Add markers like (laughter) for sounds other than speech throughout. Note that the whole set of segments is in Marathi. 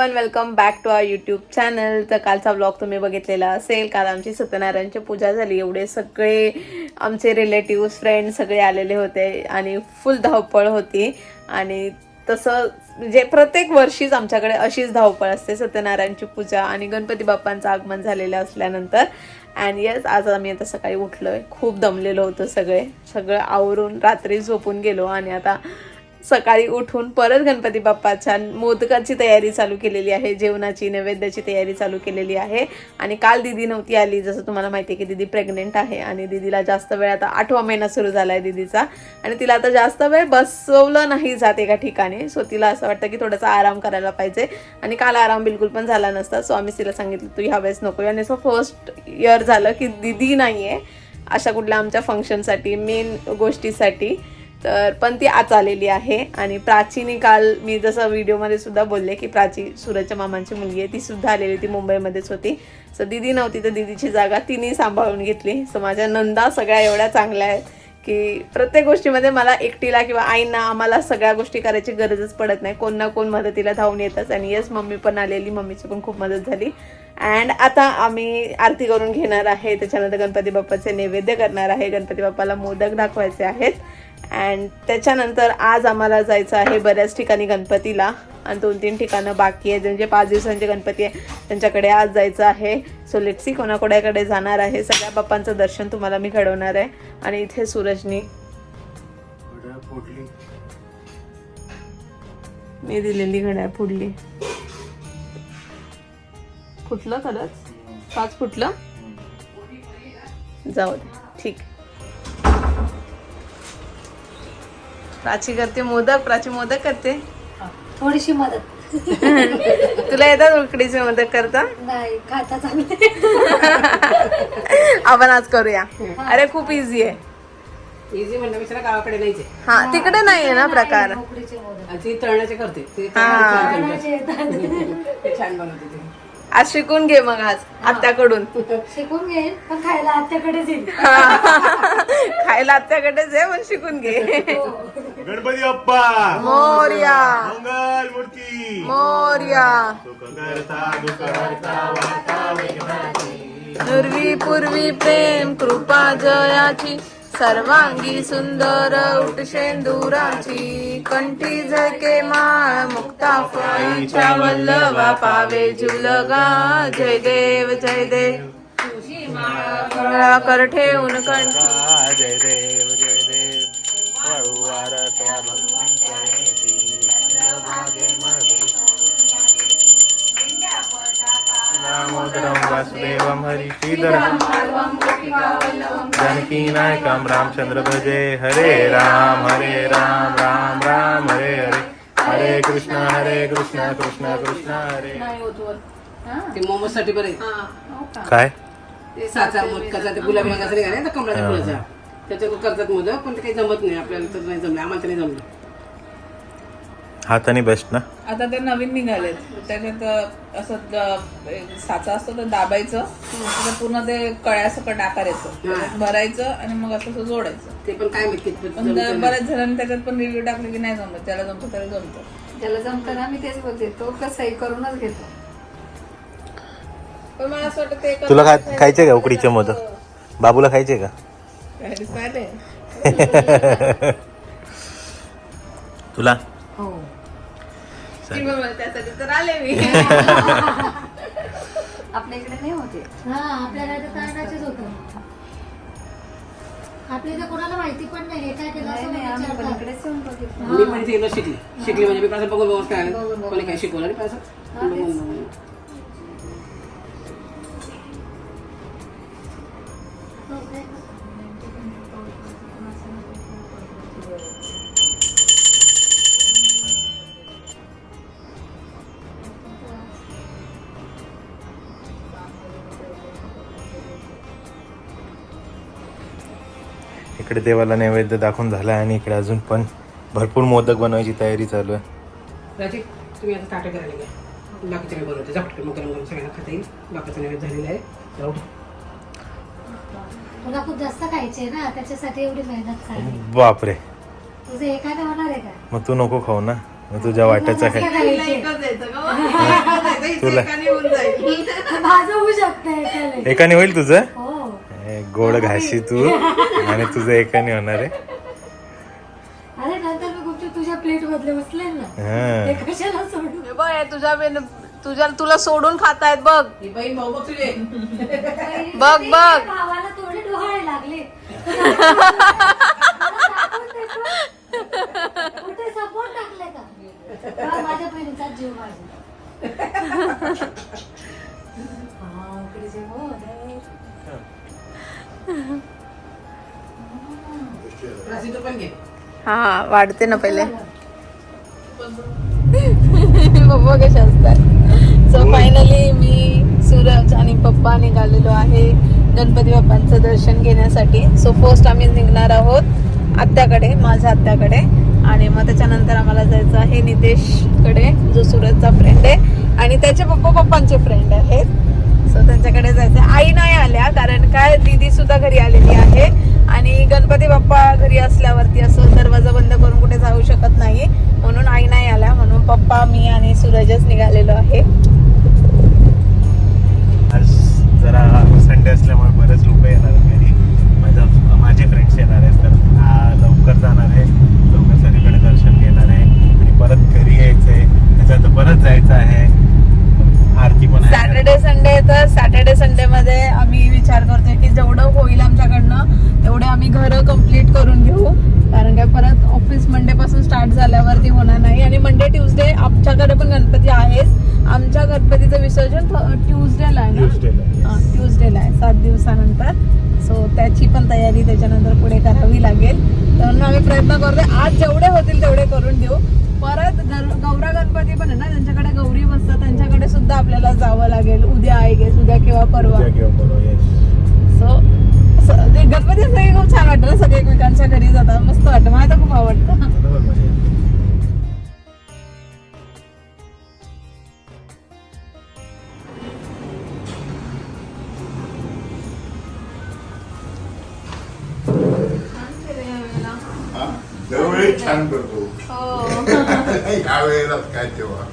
One welcome back to our YouTube channel तर कालचा ब्लॉग तुम्ही बघितलेला असेल काल आमची सत्यनारायणची पूजा झाली. एवढे सगळे आमचे रिलेटिव्ह फ्रेंड सगळे आलेले होते आणि फुल धावपळ होती. आणि तसं म्हणजे प्रत्येक वर्षीच आमच्याकडे अशीच धावपळ असते सत्यनारायणची पूजा आणि गणपती बाप्पांचं आगमन झालेलं असल्यानंतर. अँड येस आज आम्ही आता सकाळी उठलोय. खूप दमलेलो होतो सगळे. सगळं आवरून रात्री झोपून गेलो आणि आता सकाळी उठून परत गणपती बाप्पाच्या मोदकाची तयारी चालू केलेली आहे जेवणाची नैवेद्याची तयारी चालू केलेली आहे. आणि काल दिदी नव्हती आली जसं तुम्हाला माहिती आहे की दिदी प्रेग्नेंट आहे आणि दिदीला जास्त वेळ आता आठवा महिना सुरू झाला आहे दिदीचा. आणि तिला आता जास्त वेळ बसवलं नाही जात एका ठिकाणी सो तिला असं वाटतं की थोडासा आराम करायला पाहिजे. आणि काल आराम बिलकुल पण झाला नसता सो आम्ही तिला सांगितलं तू ह्या वेळेस नको आणि सो फर्स्ट इयर झालं की दिदी नाही आहे अशा कुठल्या आमच्या फंक्शनसाठी मेन गोष्टीसाठी. तर पण ती आज आलेली आहे. आणि प्राचीने काल मी जसं व्हिडिओमध्ये सुद्धा बोलले की प्राची सूरजच्या मामांची मुलगी आहे ती सुद्धा आलेली ती मुंबईमध्येच होती. सो दिदी नव्हती तर दिदीची जागा तिने सांभाळून घेतली. सो माझ्या नंदा सगळ्या एवढ्या चांगल्या आहेत की प्रत्येक गोष्टीमध्ये मला एकटीला किंवा आईंना आम्हाला सगळ्या गोष्टी करायची गरजच पडत नाही. कोण ना कोण मदतीला धावून येतच आणि येस मम्मी पण आलेली. मम्मीची पण खूप मदत झाली. अँड आता आम्ही आरती करून घेणार आहे. त्याच्यानंतर गणपती बाप्पाचे नैवेद्य करणार आहे. गणपती बाप्पाला मोदक दाखवायचे आहेत. अँड त्याच्यानंतर आज आम्हाला जायचं आहे बऱ्याच ठिकाणी गणपतीला. आणि दोन तीन ठिकाणं बाकी आहे ज्यांचे म्हणजे पाच दिवसांचे गणपती आहे. त्यांच्याकडे आज जायचं आहे. सो लेट्सी कोणाकोणाकडे जाणार आहे. सगळ्या बाप्पांचं दर्शन तुम्हाला मी घडवणार आहे. आणि इथे सूरजनी. मी दिलेली घड्याळ फुडली फुटलं खरंच? पाच फुटलं? जाऊ दे. प्राची करते मोदक प्राची मोदक करते. थोडीशी मदत. (laughs) तुला येतात उकडीचे मोदक करता? नाही खाता आपण आज करूया. अरे खूप इझी आहे. इझी म्हणण्यापेक्षा गावाकडे नाहीचे हा तिकडे नाहीये ना प्रकार? उकडीचे मोदक. ती तळण्याचे करते. ते हा. ते छान बनवते ते. आज शिकून घे मग आज आत्याकडून. शिकून घेईन पण खायला आत्याकडेच येईल. (laughs) खायला आत्याकडेच आहे पण शिकून घे. गणपती बाप्पा! मोर्या! मंगल मूर्ती! मोर्या! पूर्वी पूर्वी प्रेम कृपा जयाची. सर्वांगी सुंदर उटशेंदुराची कंठी झळके माळ मुक्ता फळीच्या वल्लवा पावे झुलगा जय देव जय देव. कर ठेवून कंठी. जय देव. वळुवार त्या भगवंताची भाग्यमध्ये दामोदरं वासुदेवं हरिश्रीधरं जानकीनायकं रामचंद्र भजे. हरे राम हरे राम राम राम हरे हरे. हरे कृष्ण हरे कृष्ण कृष्ण कृष्ण हरे. ते मोमोजसाठी बरे. काय? ते साचा मोदकाचा ते गुलाबी रंगाचा निघाला ना कमळाच्या फुलाचा. त्याच्यावर करतात पण ते काही जमत नाही. आपल्याला तर नाही जमलं. आम्हाला तर नाही जमलं. हाताने बेस्ट ना? आता ते नवीन निघालेत. त्याच्यात असं द- साचा असतो तर दाबायचं. पूर्ण ते कळ्यासकट आकार येतो. त्याच्यात भरायचं आणि मग असं असं जोडायचं. ते पण काय माहीत कितपत पण जमतं नाही. बऱ्याच जणांनी त्याच्यात पण रिव्ह्यू टाकले की नाही जमत. त्याला जमतं त्याला जमतं. त्याला जमताना मी तेच बोलते. तो कसंही करूनच घेतो. पण मला असं वाटतं ते एका- तुला खा- खायचे का उकडीचे मोदक बाबूला खायचे का? तुला हो त्यासाठी तर आले मी आपल्या इकडे नाही होते हा. आपल्याला तर तांदळाचेच होतं. आपल्या इथे कोणाला माहिती पण नाही. हे काय केलं असं विचारतात. मी पण इथे एकदा शिकली. शिकली म्हणजे मी असं बघून बघून काय कोणी काय शिकवलं आणि पण इकडे देवाला नैवेद्य दाखवून झाला आणि इकडे अजून पण भरपूर मोदक बनवायची तयारी चालू आहे. राजी तुम्ही आता ताटं करायला घ्या. बाकीचं काय बनवते. झपटकन मग गरम गरम सगळ्यांना खाता येईल. बाकीचं नैवेद्य झालेलं आहे. जाऊ तुला खूप जास्त खायचे ना त्याच्यासाठी एवढी मेहनत झाली बापरे. तुझं हे काय नाही होणार आहे का? मग तू नको खाऊ ना. मग तुझ्या वाट्याचा काय तुला माझं होऊ शकतं एकाला. एकाने होईल तुझं? हो. गोड घाशी तू. (laughs) आणि तुझं एकाने होणार आहे. अरे नंतर मी गुपचूप तुझ्या प्लेट मधले बसले ना. ते कशाला सोडू हे बघ हे तुझ्या बेन- तुझ्या तुला सोडून खातायत बघ. ही भाऊ बघ तुझे. बघ बघ. भावाला थोडे डोहाळे लागले. (laughs) हा वाढते ना पहिले. पप्पा कशा असतात? सो फायनली मी सूरज आणि पप्पा निघालेलो आहे गणपती बाप्पांचं दर्शन घेण्यासाठी. सो फर्स्ट आम्ही निघणार आहोत आत्याकडे माझ्या आत्याकडे. आणि मग त्याच्यानंतर आम्हाला जायचं आहे नितेशकडे जो सूरजचा फ्रेंड आहे. आणि त्याचे पप्पा पप्पांचे फ्रेंड आहेत. सो त्यांच्याकडे जायचं आई नाही आल्या कारण काय? दीदी सुद्धा घरी आलेली आहे. आणि गणपती बाप्पा घरी असल्यावरती असं दरवाजा बंद करून कुठे जाऊ शकत नाही. म्हणून आई नाही आल्या. म्हणून पप्पा मी आणि सूरजच निघालेलो आहे. आज जरा संडे असल्यामुळे बरेच लोक येणार घरी. माझा माझे फ्रेंड्स येणार आहेत. तर लवकर जाणार आहे. लवकर सगळीकडे दर्शन घेणार आहे. आणि परत घरी यायचं आहे त्याच्यात परत जायचं आहे. आरती पण सॅटर्डे संडे तर सॅटर्डे संडे मध्ये आम्ही विचार करतोय की जेवढं होईल आमच्याकडनं तेवढे आम्ही घरं कंप्लीट करून घेऊ. कारण काय परत ऑफिस मंडे पासून स्टार्ट झाल्यावरती होणार नाही. आणि मंडे ट्युजडे आमच्याकडे पण गणपती आहेच. आमच्या गणपतीचं विसर्जन ट्युजडेला आहे ना. ट्युजडेला आहे सात दिवसानंतर. सो त्याची पण तयारी त्याच्यानंतर पुढे करावी लागेल. तर आम्ही प्रयत्न करतोय आज जेवढे होतील तेवढे करून देऊ जावं लागेल. उद्या आहे गेस उद्या किंवा परवा. सो गणपती सगळे खूप छान वाटतं ना सगळे एकमेकांच्या घरी जातात. मस्त वाटतं. मला तर खूप आवडतं. हा? छान करतो. (laughs) वेळेलाच काय तेव्हा?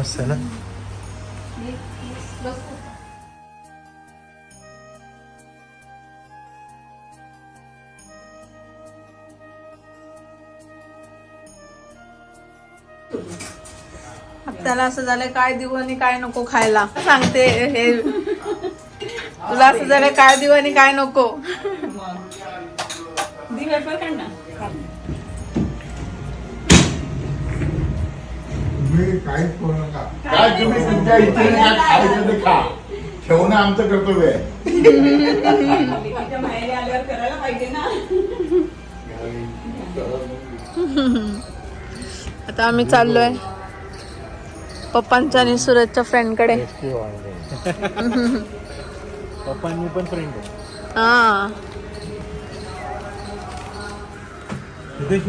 मस्त आहे ना त्याला असं झालंय काय देऊ आणि काय नको खायला. सांगते हे. तुला असं झालंय काय देऊ आणि काय नको. तुम्ही काहीच करू नका. काय तुम्ही तुमच्या इच्छेने काय खायचं ते खा. ठेवणं आमचं कर्तव्य आहे. तिच्या माहेरी आल्यावर करायला पाहिजे ना आता आम्ही चाललोय पप्पांच्या आणि सूरजच्या फ्रेंडकडे टेस्टी वांगे पप्पा आणि मी पण फ्रेंड आहे. हा. नितेश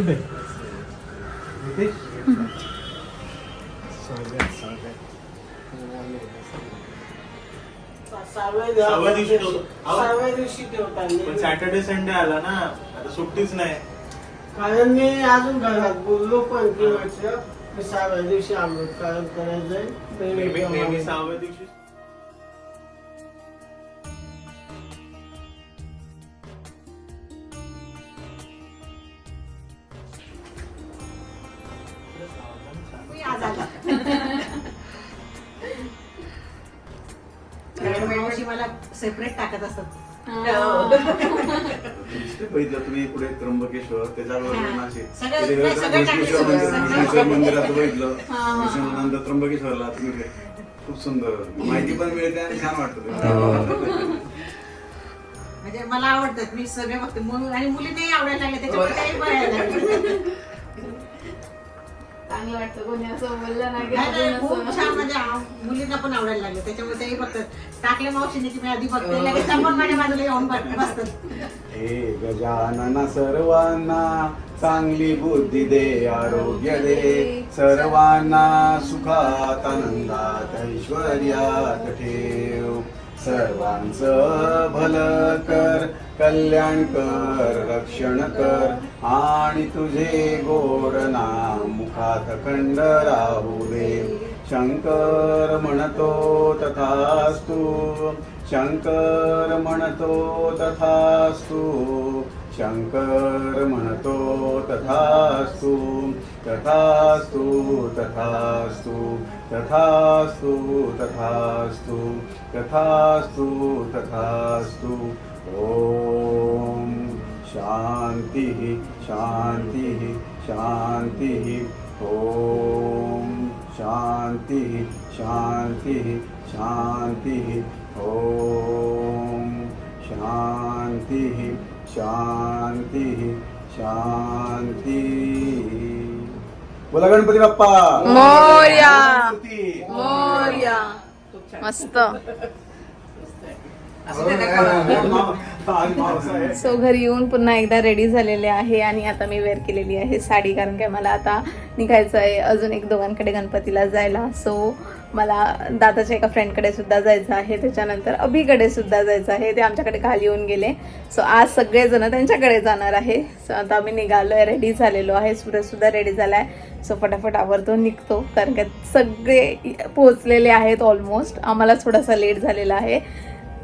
सहाव्या दिवशी ठेवतो. सहाव्या दिवशी ठेवता पण सॅटर्डे संडे आला ना आता सुट्टीच नाही. कारण मी अजून घरात बोललो पण की म्हटलं मी सहाव्या दिवशी आंबेडकर करायचंय नेहमी नेहमी सहाव्या दिवशी? सेपरेट टाकत असतात. (laughs) बघितलं तुम्ही पुढे त्र्यंबकेश्वर नाशिक. मंदिर- टाकायचं. मंदिरात बघितलं. त्र्यंबकेश्वरला तुम्ही खूप सुंदर. माहिती पण मिळते आणि छान वाटतं. म्हणजे मला आवडतात. मी सगळे बघते. मुल- आणि मुलींनाही आवडायला लागले त्याच्यामुळे त्याही बघायला. चांगलं वाटतं. कोणी असं बोललं नाही की नाही, नाही, अजून खूप असं- छान म्हणजे आव- मुलींना पण आवडायला लागले. त्याच्यामुळे तेही बघतात टाकले मावशीने की मी आधी बघते लगेच त्या पण माझ्या बाजूला येऊन बघ- बसतात. हे गजानना सर्वांना चांगली बुद्धी दे आरोग्य दे. सर्वांना सुखात आनंदात ऐश्वर्यात ठेव. सर्वांचं भलं कर कल्याण कर रक्षण कर. आणि तुझे गोड नाम मुखात खंड राहू दे. शंकर म्हणतो तथास्तु. शंकर म्हणतो तथास्तु. शंकर म्हणतो तथास्तु. तथास्तु तथास्तु. तथास्तु तथास्तु. तथास्तु तथास्तु. ओम. शान्तिः शान्तिः शान्तिः ॐ शान्तिः शान्तिः शान्तिः ॐ शान्तिः शान्तिः शान्तिः बोला गणपती बाप्पा। मोरया. मोरया। मस्त. (laughs) (laughs) (laughs) सो घरी येऊन पुन्हा एकदा रेडी झालेले आहे आणि आता मी वेअर केलेली आहे साडी कारण काय मला आता निघायचं आहे अजून एक दोघांकडे गणपतीला जायला. सो मला दादाच्या एका फ्रेंडकडे सुद्धा जायचं आहे. त्याच्यानंतर अभिकडे सुद्धा जायचं आहे. ते आमच्याकडे खाली येऊन गेले. सो आज सगळेजण त्यांच्याकडे जाणार आहे. सो आता आम्ही निघालो आहे रेडी झालेलो आहे. सूरज सुद्धा रेडी झाला आहे सो फटाफट आवरतो निघतो कारण की सगळे पोहोचलेले आहेत ऑलमोस्ट आम्हाला थोडासा लेट झालेला आहे.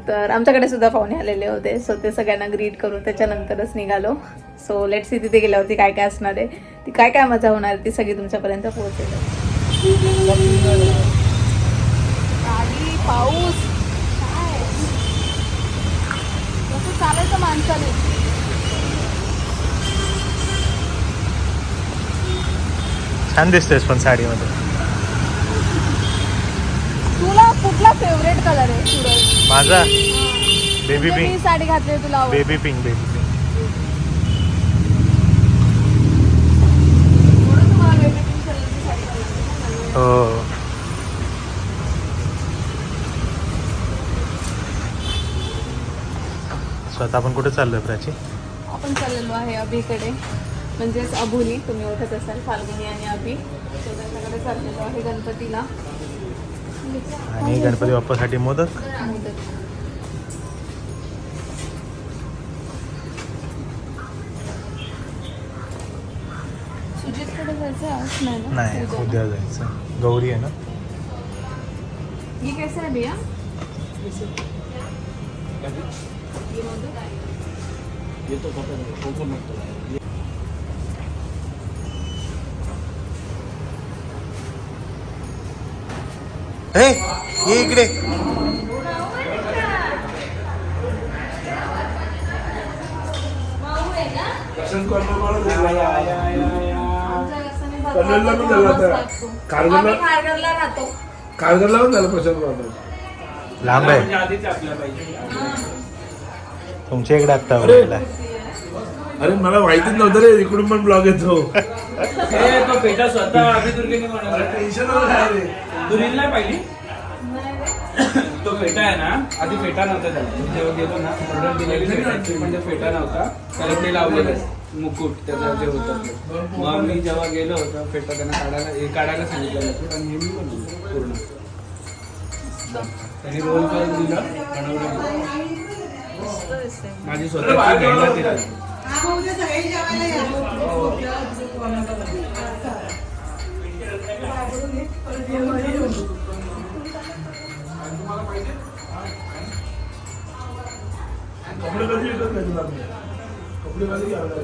तर आमच्याकडे सुद्धा पाहुणे आलेले होते. सो ते सगळ्यांना ग्रीट करून त्याच्यानंतरच निघालो. सो लेट सी तिथे गेल्यावरती काय काय असणार आहे. ती काय काय मजा होणार आहे ती सगळी तुमच्यापर्यंत पोहोचेल. पाऊस. काय? कसं चालायचं माणसाने? छान दिसतेस पण साडीमध्ये तुला कुठला फेवरेट कलर आहे सूरज. माझा? बेबी मी पिंक साडी घातली तुला. Baby pink baby pink. हो. स्वतः आपण कुठे चाललोय प्राची? आपण चाललेलो आहे अभिकडे. म्हणजेच अभुनी तुम्ही ओळखत असाल फाल्गुनी आणि अभि. तो त्यांच्याकडे चाललेलो आहे गणपतीला. आणि गणपती बाप्पासाठी मोदक नाही ना? नाही उद्या. जायचं गौरी आहे ना ये कैसा है भैया ये मोदक? हे ये इकडे. पण झाला राहतो. कारगरला पण झालं लांब आहे. तुमच्या इकडे आत्ता अरे. मला माहितीच नव्हतं रे इकडून पण ब्लॉग येतो. तो स्वतः बनवला टेन्शन रे दुरील नाही पाहिली? तो फेटा आहे ना आधी फेटा नव्हता त्याला. जेव्हा गेलो ना ऑर्डर दिलेली ते फेटा नव्हता. त्याला ते लावलेलं मुकुट त्याचं जे होतं. ते. मग मी जेव्हा गेलो तर फेटा त्यांना काढायला हे काढायला सांगितलं मुकुट आणि हे मी बनवलं पूर्ण. त्यांनी रोल करून दिलं बनवलं. माझी स्वतःची त्यात. कपडे कपडे कधी घालणार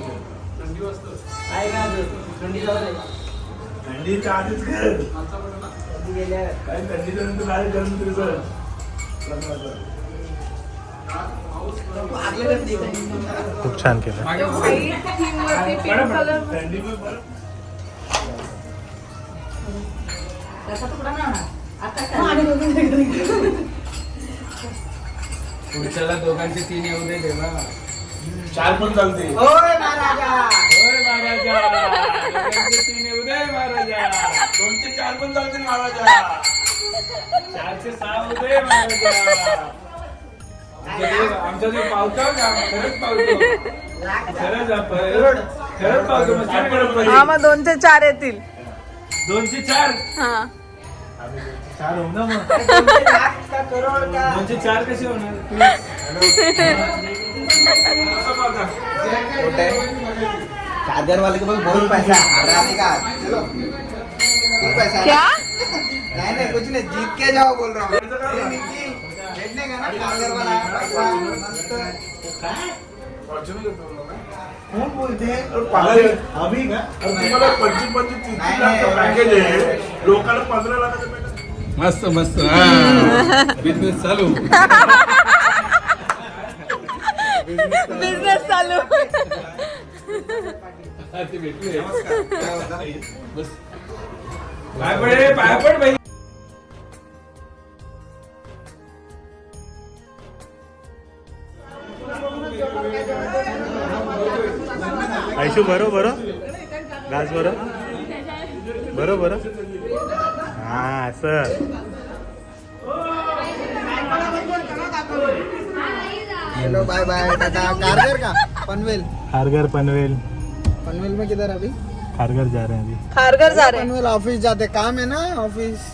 थंडीच्या आधीच कर. काय थंडीच्या नंतर काय करून तरी सर खूप छान केलं. मागे व्हाईट थीम वरती पिंक कलर थंडी पण बरं पुढच्याला दोघांचे तीन येऊ दे देवा. चार पण चालते. होय महाराजा. दोघांचे तीन येऊ दे महाराजा. दोनशे चार पण चालते महाराजा. चारशे सहा होऊ दे महाराजा. आमचा देव पावतो का खरंच पावतो. खरंच आपण खरंच पावतो. मग हा मग दोनशे चार येतील. दोनशे चार? हा. चार होऊ ना मग म्हणजे चार कसे होणार चार्जर वाले के पास बहुत पैसा है हराने का खूब पैसा है। क्या नहीं नहीं कुछ नहीं जीत के जाओ बोल रहा हूँ निकी, का ना चार्जर वाला पैसा मस्त कौन बोलते? हैं अभी का? तुम्हाला पंचवीस पंचवीस तीस तीस लाखचं पॅकेज आहे. लोकांना पंधरा लाखाचं पॅकेज मस्त मस्त. बिझनेस चालू. बिझनेस चालू. बस पाय पड? पाय पड बाई. आयशू बरो बरो घास बरो बरो बरो हा असं हेलो बाय बाय टाटा कारगर का पनवेल खारघर पनवेल पनवेल में किधर अभी खारघर जा रहे हैं अभी खारघर जा रहे हैं पनवेल ऑफिस जाते काम है ना ऑफिस